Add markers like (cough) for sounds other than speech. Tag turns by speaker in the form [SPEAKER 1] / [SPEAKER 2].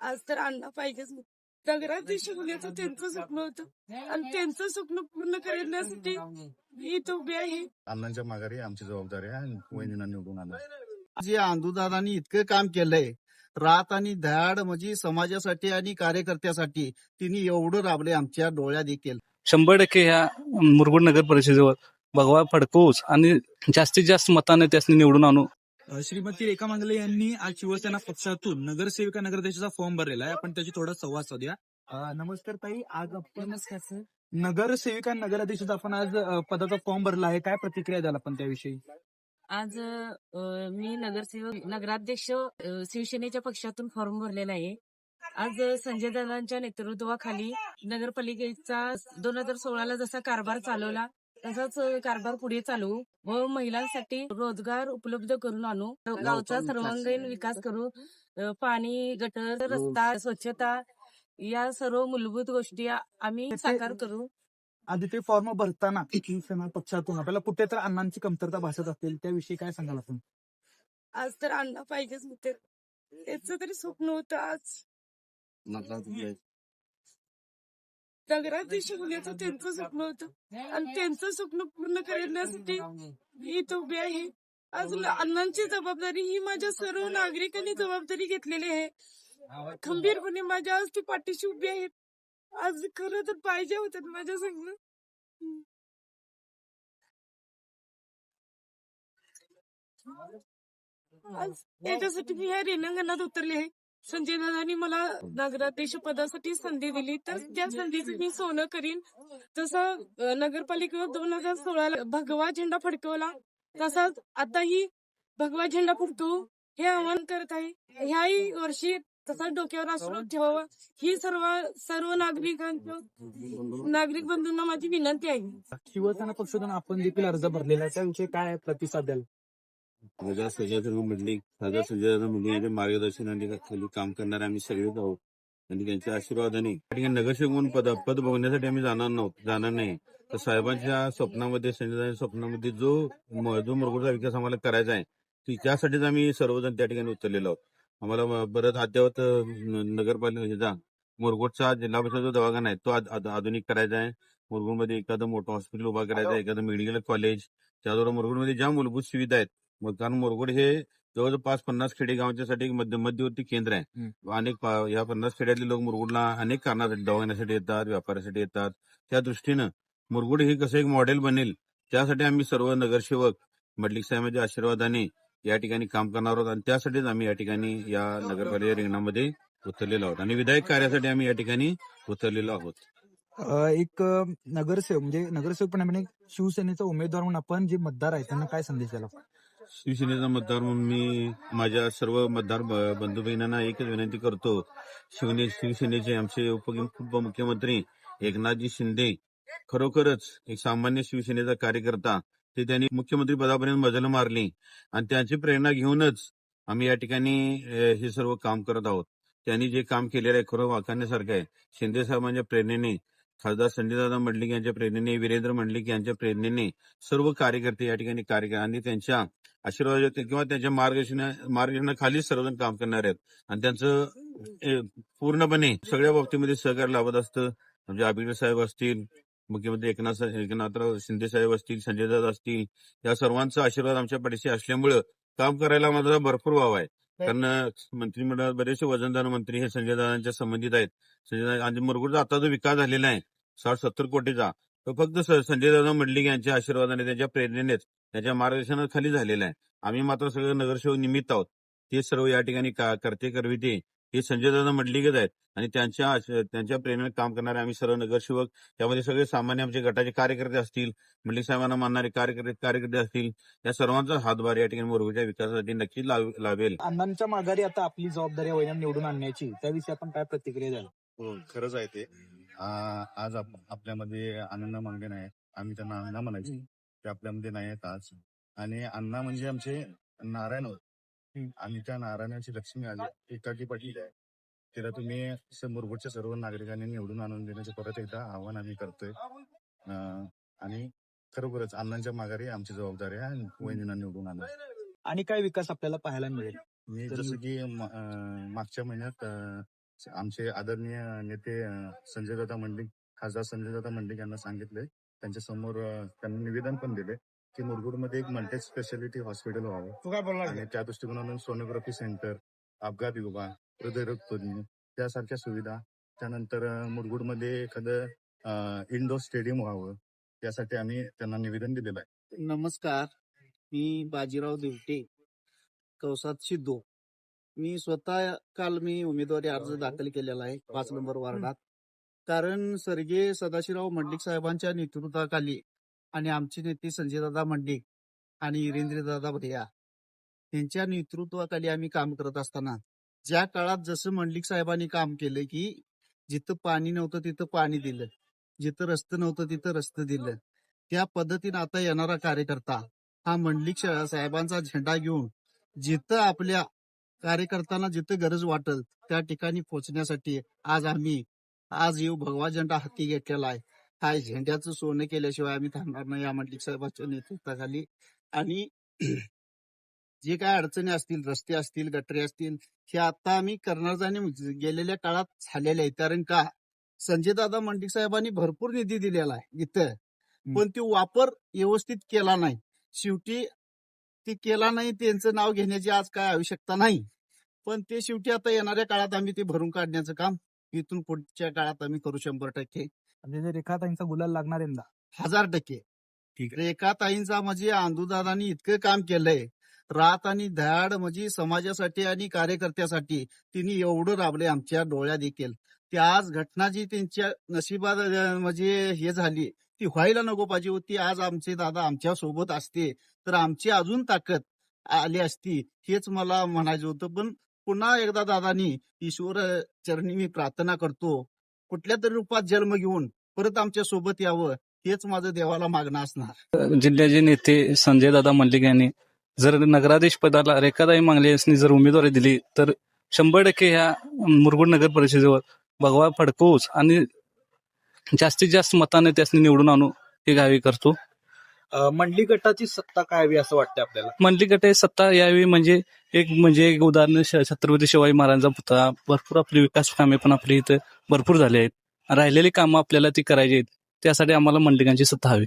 [SPEAKER 1] आज तर अण्णा पाहिजेच नगरात शिकवण्याचं त्यांचं स्वप्न होतं. आणि त्यांचं स्वप्न पूर्ण करण्यासाठी मी इथं उभी आहे.
[SPEAKER 2] अण्णांच्या माघारी आमची जबाबदारी आहे आणि वहिनींना निवडून आलं
[SPEAKER 3] जे आंदोलनाने इतकं काम केलंय रात आणि धाड म्हणजे समाजासाठी आणि कार्यकर्त्यासाठी तिने एवढं राबले आमच्या डोळ्या देखील.
[SPEAKER 4] शंभर टक्के ह्या मुरगुड नगर परिषदेवर भगवा फडकवूच आणि जास्तीत जास्त मताने त्यासनी निवडून आणू.
[SPEAKER 5] श्रीमती रेखा मांगले यांनी आज शिवसेना पक्षातून नगरसेविका नगराध्यक्षाचा फॉर्म भरलेला आहे. आपण त्याची थोडा संवाद साधूया. नमस्कार ताई. आज आपण
[SPEAKER 1] नमस्कार सर
[SPEAKER 5] नगरसेविका नगराध्यक्षाचा आपण आज अ, पदाचा फॉर्म भरला आहे. काय प्रतिक्रिया द्याल आपण त्याविषयी?
[SPEAKER 1] आज अ, मी नगरसेवक नगराध्यक्ष अ, शिवसेनेच्या पक्षातून फॉर्म भरलेला आहे. आज अ, संजय दादांच्या नेतृत्वाखाली नगरपालिकेचा दोन हजार सोळाला जसा कारभार चालवला तसाच कारभार पुढे चालवू व महिलांसाठी रोजगार उपलब्ध करून आणू. गावचा सर्वांगीण विकास करू. पाणी गटर रस्ता स्वच्छता या सर्व मूलभूत गोष्टी आम्ही साकार करू.
[SPEAKER 5] आधी ते फॉर्म भरताना शिवसेना पक्षातून आपल्याला कुठे तर अण्णांची कमतरता भासत असेल त्याविषयी काय सांगाल आपण?
[SPEAKER 1] आज तर अण्णा पाहिजेच होते. त्याच तरी स्वप्न होतं आज. नगरात शिकवण्याचं त्यांचं स्वप्न होतं. आणि त्यांचं स्वप्न पूर्ण करण्यासाठी मी इथं उभी आहे. आज अण्णांची जबाबदारी ही माझ्या सर्व नागरिकांनी जबाबदारी घेतलेली आहे. खंबीरपणे माझ्या आज ती पाठीशी उभी आहेत आज खरं तर पाहिजे होतात माझ्या संग. आज याच्यासाठी मी ह्या रेणांगणात उतरले आहे. संजय दादानी मला नगराध्यक्ष पदासाठी संधी दिली. तर त्या संधीचं मी सोनं करीन. जसं नगरपालिकेवर दोन हजार सोळाला भगवा झेंडा फडकवला तसाच आताही भगवा झेंडा फडकवू हे आवाहन करत आहे. ह्याही वर्षी तसा डोक्यावर असू ठेवावा. ही सर्व सर्व नागरिकांचं नागरिक बंधूंना माझी विनंती आहे.
[SPEAKER 5] शिवसेना पक्षातून आपण देखील अर्ज भरलेला आहे. त्याविषयी काय प्रतिसाद द्याल?
[SPEAKER 2] माझ्या मंडळी माझ्या मंडळी यांच्या मार्गदर्शनाने खाली काम करणारे आम्ही सगळेच आहोत. आणि त्यांच्या आशीर्वादाने. नगरसेवक म्हणून पद पद बघण्यासाठी आम्ही जाणार नव्हतो जाणार नाही. तर साहेबांच्या स्वप्नामध्ये संजय स्वप्नामध्ये जो जो मुरगुडचा विकास आम्हाला करायचा आहे ती त्यासाठीच आम्ही सर्वजण त्या ठिकाणी उतरलेलो आहोत. आम्हाला परत अद्यावत नगरपालिकेचा मुरगुडचा जिल्हा परिषद जो दवाखाना आहे तो आध- आध- आधुनिक करायचा आहे. मुरगुडमध्ये एखादं मोठं हॉस्पिटल उभा करायचं आहे एखादं मेडिकल कॉलेज त्याचबरोबर मुरगुडमध्ये ज्या मूलभूत सुविधा आहेत कारण मुरगुड हे जवळजवळ पाच पन्नास खेडेगावांच्यासाठी एक मध्य मध्यवर्ती केंद्र आहे. अनेक पा- या पन्नास खेड्यातले लोक मुरगुडला अनेक कारणासाठी दवाखान्यासाठी येतात व्यापारासाठी येतात. त्या दृष्टीनं मुरगुड हे कसं एक मॉडेल बनेल त्यासाठी आम्ही सर्व नगरसेवक मडलिक साहेबांच्या आशीर्वादाने या ठिकाणी काम करणार आहोत आणि त्यासाठीच आम्ही या ठिकाणी या नगरपालिका रिंगणामध्ये उतरलेलो आहोत आणि विधायक कार्यासाठी आम्ही या ठिकाणी उतरलेलो आहोत.
[SPEAKER 5] अ, एक अ, नगरसेवक म्हणजे नगरसेवक पण एक शिवसेनेचा उमेदवार म्हणून आपण जे मतदार आहेत त्यांना काय संदेश द्याल आपण?
[SPEAKER 2] शिवसेनेचा मतदार म्हणून मी माझ्या सर्व मतदार ब- बंधू बहिणींना एकच विनंती करतो. शिवने शिवसेनेचे आमचे उप उपमुख्यमंत्री एकनाथजी शिंदे खरोखरच एक सामान्य शिवसेनेचा कार्यकर्ता. ते त्यांनी मुख्यमंत्री पदापर्यंत मजल मारली आणि त्यांची प्रेरणा घेऊनच आम्ही या ठिकाणी हे सर्व काम करत आहोत. त्यांनी जे काम केलेलं आहे खरं वाखाणण्यासारखं आहे. शिंदे साहेबांच्या प्रेरणेने खासदार संजयदादा मंडलिक यांच्या प्रेरणेने वीरेंद्र मंडलिक यांच्या प्रेरणेने सर्व कार्यकर्ते या ठिकाणी कार्यकर्त्यांनी आणि त्यांच्या आशीर्वाद किंवा त्यांच्या मार्गदर्शना मार्गदर्शनाखाली सर्वजण काम करणार आहेत. आणि त्यांचं पूर्णपणे सगळ्या बाबतीमध्ये सहकार्य लाभत असतं. म्हणजे अभिनय साहेब असतील मुख्यमंत्री एकनाथ एकनाथराव शिंदे साहेब असतील संजय दादा असतील या सर्वांचा आशीर्वाद आमच्या पाठीशी असल्यामुळं काम करायला माझा भरपूर वाव आहे. कारण मंत्रिमंडळात बरेचसे वजनदार मंत्री हे संजय दादांच्या संबंधित आहेत. संजय दादा आणि मुरगुडचा आता जो विकास झालेला आहे साठ सत्तर कोटीचा तो फक्त संजय दादा मंडलिक यांच्या आशीर्वादाने त्यांच्या प्रेरणेनेच त्यांच्या मार्गदर्शनाखाली झालेला आहे. आम्ही मात्र सगळे नगरसेवक निमित्त आहोत. ते सर्व या ठिकाणी करते करविते हे संजय दादा मंडलिकच आहेत. आणि त्यांच्या त्यांच्या प्रेरणेने काम करणारे आम्ही सर्व नगरसेवक. त्यामध्ये सगळे सामान्य आमचे गटाचे कार्यकर्ते असतील. मंडलिक साहेबांना मानणारे कार्यकर्ते कार्यकर्ते असतील. या सर्वांचा हातभार या ठिकाणी मुरगुडच्या विकासासाठी नक्कीच लाव- लावेल
[SPEAKER 5] अण्णांच्या माघारी आता आपली जबाबदारी वैना निवडून आणण्याची. त्याविषयी आपण काय प्रतिक्रिया द्याल?
[SPEAKER 2] हो खरंच आहे ते. आज आप- आपल्यामध्ये आनंद मांगणे नाही. आम्ही त्यांना अण्णा म्हणायचे. ते आपल्यामध्ये नाही आहेत आज. आणि अण्णा म्हणजे आमचे नारायण होत. आणि त्या नारायणाची लक्ष्मी आली. एकाकी पाटील आहे तिला तुम्ही मुरगुडच्या सर्व नागरिकांनी निवडून आणून देण्याचे परत एकदा आव्हान आम्ही करतोय. आणि खरोखरच अण्णांच्या माघारी आमची जबाबदारी आहे आणि वहिनींना निवडून आणलं
[SPEAKER 5] आणि काय विकास आपल्याला पाहायला मिळेल?
[SPEAKER 2] मी जसं की मागच्या महिन्यात
[SPEAKER 6] आमचे आदरणीय नेते अं, संजयदादा मंडिक खासदार संजयदादा मंडिक यांना सांगितले त्यांच्यासमोर त्यांनी निवेदन पण दिले की मुरगुडमध्ये एक मल्टी स्पेशालिटी हॉस्पिटल व्हावं आणि त्या दृष्टिकोनातून सोनोग्राफी सेंटर अपघात विभाग हृदयरोग तज्ञ त्यासारख्या सुविधा. त्यानंतर मुरगुडमध्ये एखादं इंडोर स्टेडियम व्हावं यासाठी आम्ही त्यांना निवेदन दिलेलं आहे.
[SPEAKER 3] नमस्कार. मी बाजीराव दिवटे कौसात सिद्धू मी स्वतः काल मी उमेदवारी अर्ज दाखल केलेला आहे पाच नंबर वार्डात. कारण स्वर्गीय सदाशिवराव मंडिक साहेबांच्या नेतृत्वाखाली आणि आमचे नेते संजयदादा मंडिक आणि इरेंद्रदादा भैया यांच्या नेतृत्वाखाली आम्ही काम करत असताना ज्या काळात जसं मंडलिक साहेबांनी काम केलं की जिथं पाणी नव्हतं तिथं पाणी दिलं जिथं रस्तं नव्हतं तिथं रस्तं दिलं त्या पद्धतीनं आता येणारा कार्यकर्ता हा मंडलिक साहेबांचा झेंडा घेऊन जिथं आपल्या कार्यकर्त्यांना जिथं गरज वाटेल त्या ठिकाणी पोहोचण्यासाठी आज आम्ही आज येऊ भगवा झेंडा हाती घेतलेला आहे. हा झेंड्याचं सोनं केल्याशिवाय आम्ही थांबणार नाही या मंडलिक साहेबांच्या नेतृत्वाखाली आणि (clears throat) जे काय अडचणी असतील रस्ते असतील गटरे असतील हे आता आम्ही करणार आणि गेलेल्या काळात झालेले आहे कारण का? संजयदादा मंडिक साहेबांनी भरपूर निधी दिलेला आहे इथं. पण तो वापर व्यवस्थित केला नाही. शेवटी ते केला नाही त्यांचं नाव घेण्याची आज काय आवश्यकता नाही. पण ते शेवटी आता येणाऱ्या काळात आम्ही ते भरून काढण्याचं काम इथून पुढच्या काळात आम्ही करू शंभर टक्के.
[SPEAKER 5] म्हणजे रेखाताईंचा गुलाल लागणार यंदा.
[SPEAKER 3] हजार टक्के.
[SPEAKER 5] ठीक
[SPEAKER 3] रेखाताईंचा म्हणजे आंदूदादांनी इतकं काम केलंय. रात आणि धयाड म्हणजे समाजासाठी आणि कार्यकर्त्यासाठी तिने एवढं राबले आमच्या डोळ्या देखील ती आज घटना जी त्यांच्या नशिबात अं, म्हणजे हे झाली. ती व्हायला नको पाहिजे होती. आज आमचे दादा आमच्यासोबत असते. तर आमची अजून ताकद आली असती हेच मला म्हणायचं होतं. पण पुन्हा एकदा दादानी ईश्वर चरणी मी प्रार्थना करतो. कुठल्या तरी रूपात जन्म घेऊन परत आमच्यासोबत यावं हेच माझं देवाला मागणं असणार.
[SPEAKER 4] जिल्ह्याचे नेते संजय दादा मल्लिक यांनी जर नगराधीश पदाला रेखाताई मांगले यांनी जर उमेदवारी दिली तर शंभर टक्के ह्या मुरगुड नगर परिषदेवर भगवा फडकवूच आणि जास्तीत जास्त मताने त्यासनी निवडून आणू हे गावी करतो.
[SPEAKER 5] मंडली गटाची सत्ता काय हवी असं वाटतं आपल्याला?
[SPEAKER 4] मंडली गटाची सत्ता यावी म्हणजे एक म्हणजे एक उदाहरण श- छत्रपती शिवाजी महाराजांचा पुतळा. भरपूर आपली विकास कामे पण आपली इथं भरपूर झाली आहेत. राहिलेली कामं आपल्याला ती करायची आहेत. त्यासाठी आम्हाला मंडलिकांची सत्ता हवी.